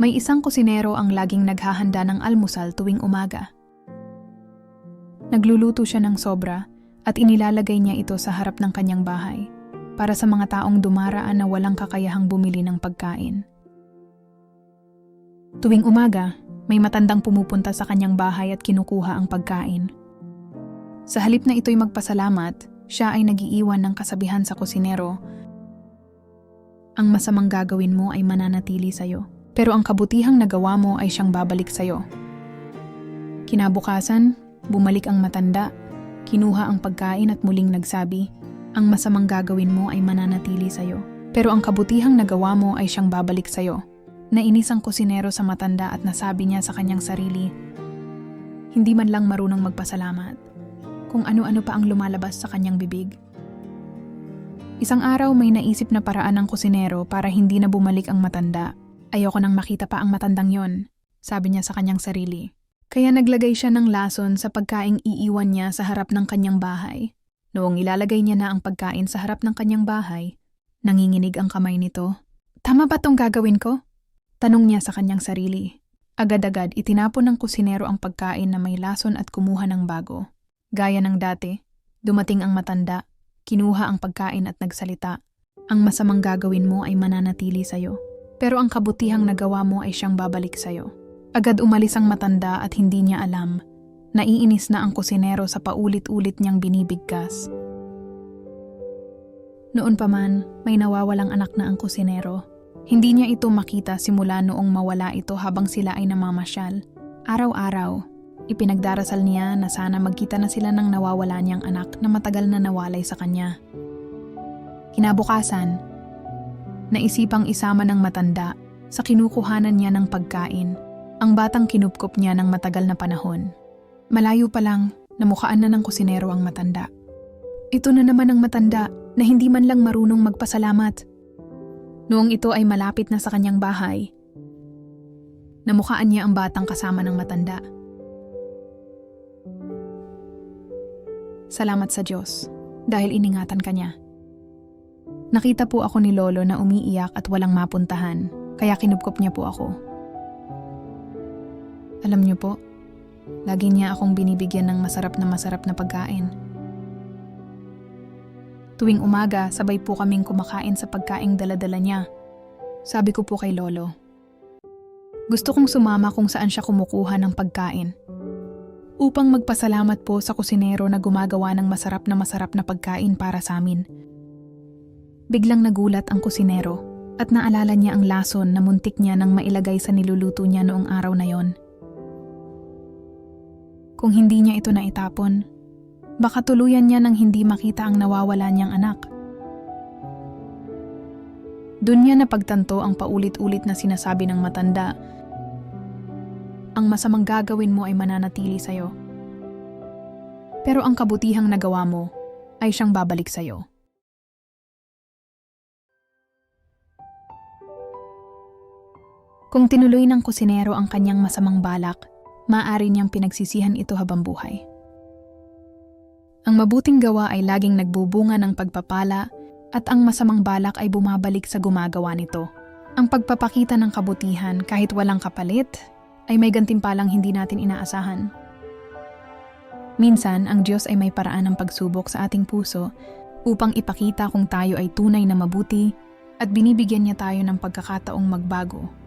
May isang kusinero ang laging naghahanda ng almusal tuwing umaga. Nagluluto siya ng sobra at inilalagay niya ito sa harap ng kanyang bahay para sa mga taong dumaraan na walang kakayahang bumili ng pagkain. Tuwing umaga, may matandang pumupunta sa kanyang bahay at kinukuha ang pagkain. Sa halip na ito'y magpasalamat, siya ay nagiiwan ng kasabihan sa kusinero, Ang masamang gagawin mo ay mananatili sa'yo, pero ang kabutihang nagawa mo ay siyang babalik sa'yo. Kinabukasan, bumalik ang matanda, kinuha ang pagkain at muling nagsabi, Ang masamang gagawin mo ay mananatili sa'yo, pero ang kabutihang nagawa mo ay siyang babalik sa'yo. Nainis ang kusinero sa matanda at nasabi niya sa kanyang sarili, hindi man lang marunong magpasalamat, kung ano-ano pa ang lumalabas sa kanyang bibig. Isang araw may naisip na paraan ng kusinero para hindi na bumalik ang matanda. Ayoko nang makita pa ang matandang yon, sabi niya sa kanyang sarili. Kaya naglagay siya ng lason sa pagkaing iiwan niya sa harap ng kanyang bahay. Noong ilalagay niya na ang pagkain sa harap ng kanyang bahay, nanginginig ang kamay nito. Tama ba tong gagawin ko? Tanong niya sa kanyang sarili. Agad-agad itinapon ng kusinero ang pagkain na may lason at kumuha ng bago. Gaya ng dati, dumating ang matanda, kinuha ang pagkain at nagsalita. Ang masamang gagawin mo ay mananatili sa'yo. Pero ang kabutihang nagawa mo ay siyang babalik sa'yo. Agad umalis ang matanda at hindi niya alam. Naiinis na ang kusinero sa paulit-ulit niyang binibigkas. Noon pa man, may nawawalang anak na ang kusinero. Hindi niya ito makita simula noong mawala ito habang sila ay namamasyal. Araw-araw, ipinagdarasal niya na sana magkita na sila ng nawawala niyang anak na matagal na nawalay sa kanya. Kinabukasan, naisipang isama ng matanda sa kinukuhanan niya ng pagkain ang batang kinupkop niya ng matagal na panahon. Malayo pa lang, namukaan na ng kusinero ang matanda. Ito na naman ang matanda na hindi man lang marunong magpasalamat. Noong ito ay malapit na sa kanyang bahay, namukaan niya ang batang kasama ng matanda. Salamat sa Diyos dahil iningatan ka niya. Nakita po ako ni Lolo na umiiyak at walang mapuntahan, kaya kinupkop niya po ako. Alam niyo po, lagi niya akong binibigyan ng masarap na masarap na pagkain. Tuwing umaga, sabay po kaming kumakain sa pagkaing daladala niya. Sabi ko po kay Lolo, gusto kong sumama kung saan siya kumukuha ng pagkain. Upang magpasalamat po sa kusinero na gumagawa ng masarap na masarap na pagkain para sa amin. Biglang nagulat ang kusinero at naalala niya ang lason na muntik niya nang mailagay sa niluluto niya noong araw na yon. Kung hindi niya ito naitapon, baka tuluyan niya nang hindi makita ang nawawala niyang anak. Doon niya napagtanto ang paulit-ulit na sinasabi ng matanda, ang masamang gagawin mo ay mananatili sa'yo. Pero ang kabutihang nagawa mo ay siyang babalik sa'yo. Kung tinuloy ng kusinero ang kanyang masamang balak, maaari niyang pinagsisihan ito habang buhay. Ang mabuting gawa ay laging nagbubunga ng pagpapala at ang masamang balak ay bumabalik sa gumagawa nito. Ang pagpapakita ng kabutihan kahit walang kapalit ay may gantimpalang hindi natin inaasahan. Minsan, ang Diyos ay may paraan ng pagsubok sa ating puso upang ipakita kung tayo ay tunay na mabuti at binibigyan niya tayo ng pagkakataong magbago